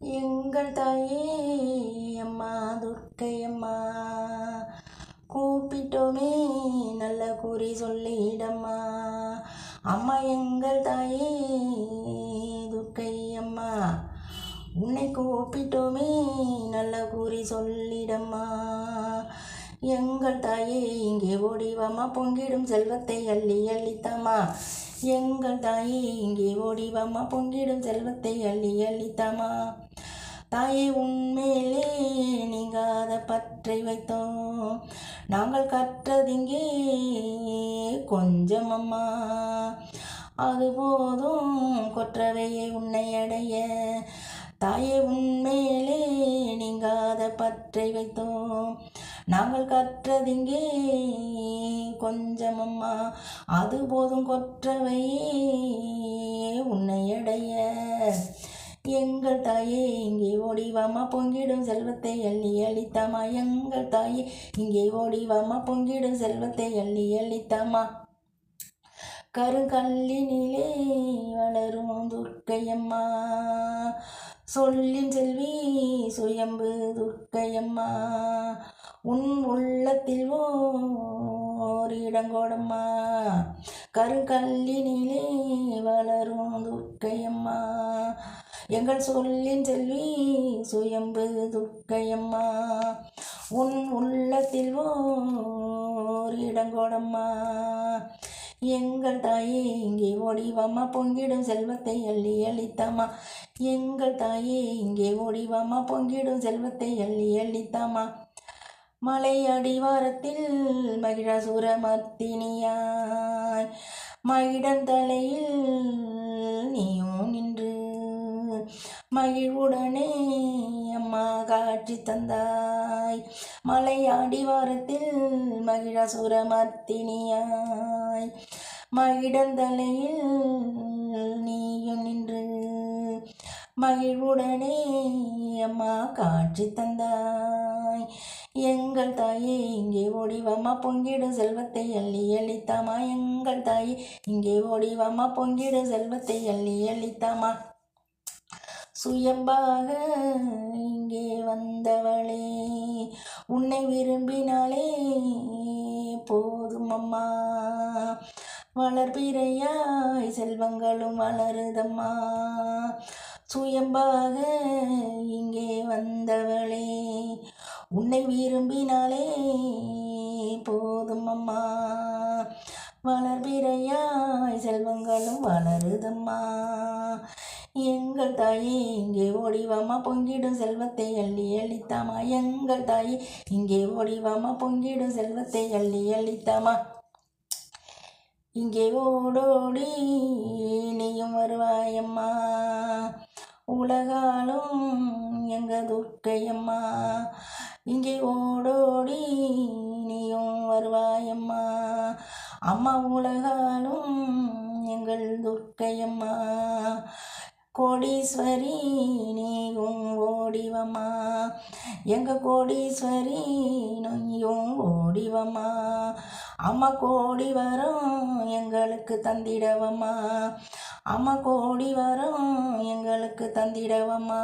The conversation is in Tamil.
எங்கள் தாயே அம்மா துர்க்கையம்மா கூப்பிட்டோமே நல்ல குறி சொல்லிடம்மா. அம்மா எங்கள் தாயே துர்க்கையம்மா உன்னை கூப்பிட்டோமே நல்ல குறி சொல்லிடம்மா. எங்கள் தாயே இங்கே ஓடிவாமா பொங்கிடும் செல்வத்தை அள்ளி அள்ளித்தாமா எங்கள் தாயே இங்கே ஓடிவாமா பொங்கிடும் செல்வத்தை அள்ளி அள்ளித்தாமா தாயே உண்மையிலே நீங்காத பற்றை வைத்தோம். நாங்கள் கற்றதிங்கே கொஞ்சம் அம்மா. அது போதும் கொற்றவையை உன்னை அடைய. தாயே உண்மை பற்றை வைத்தோம் நாங்கள் கற்றதிங்கே கொஞ்சம் அம்மா அது போதும் கொற்றவையே உன்னை அடைய. எங்கள் தாயே இங்கே ஓடிவாமா பொங்கிடும் செல்வத்தை அள்ளி அளித்தாமா எங்கள் தாயே இங்கே ஓடிவாமா பொங்கிடும் செல்வத்தை அள்ளி அளித்தாமா கருங்கல்லினிலே வளரும் துர்க்கையம்மா. சொல்லின் செல்வி சுயம்பு துர்க்கையம்மா உன் உள்ளத்தில் ஓரிடங்கோடம்மா கருங்கல்லினிலே வளரும் துர்க்கையம்மா. எங்கள் சொல்லின் செல்வி சுயம்பு துர்க்கையம்மா உன் உள்ளத்தில் ஓரிடங்கோடம்மா எங்கள் தாயே இங்கே ஓடிவாமா பொங்கிடும் செல்வத்தை அள்ளி அளித்தாமா எங்கள் தாயே இங்கே ஓடிவாமா பொங்கிடும் செல்வத்தை அள்ளி அளித்தாமா மலை அடிவாரத்தில் மகிழாசுர மத்தினியாய் மகிடன் தலையில் நீயும் நின்று மகிழ்வுடனே அம்மா காட்சி தந்தாய். மலையாடி வாரத்தில் மகிழாசுர மர்த்தினியாய் மகிடந்தலையில் நீயும் நின்று மகிழ்வுடனே அம்மா காட்சி தந்தாய். எங்கள் தாயே இங்கே ஓடிவாமா பொங்கிடும் செல்வத்தை அள்ளி அளித்தாமா? எங்கள் தாயே இங்கே ஓடிவாமா பொங்கிடும் செல்வத்தை அள்ளி அளித்தாமா? சுயம்பாக இங்கே வந்தவளே உன்னை விரும்பினாலே போதும் அம்மா. வளர்பிறையாய் செல்வங்களும் வளருதம்மா. சுயம்பாக இங்கே வந்தவளே உன்னை விரும்பினாலே போதும் அம்மா. வளர்பிறையாய் செல்வங்களும் வளருதம்மா. எங்கள் தாயே இங்கே ஓடிவாமா பொங்கிடும் செல்வத்தை அள்ளி அளித்தாமா எங்கள் தாயே இங்கே ஓடிவாமா பொங்கிடும் செல்வத்தை அள்ளி அளித்தாமா இங்கே ஓடோடி நீயும் வருவாயம்மா. உலகாலும் எங்கள் துர்க்கையம்மா. இங்கே ஓடோடி நீயும் வருவாய். அம்மா உலகாலும் எங்கள் துர்க்கையம்மா. கோடீஸ்வரி நீயும் ஓடிவம்மா. எங்கள் கோடீஸ்வரி நீயும் ஓடிவம்மா. அம்மா கோடி வரும் எங்களுக்கு தந்திடவம்மா. அம்மா கோடி வரும் எங்களுக்கு தந்திடவம்மா.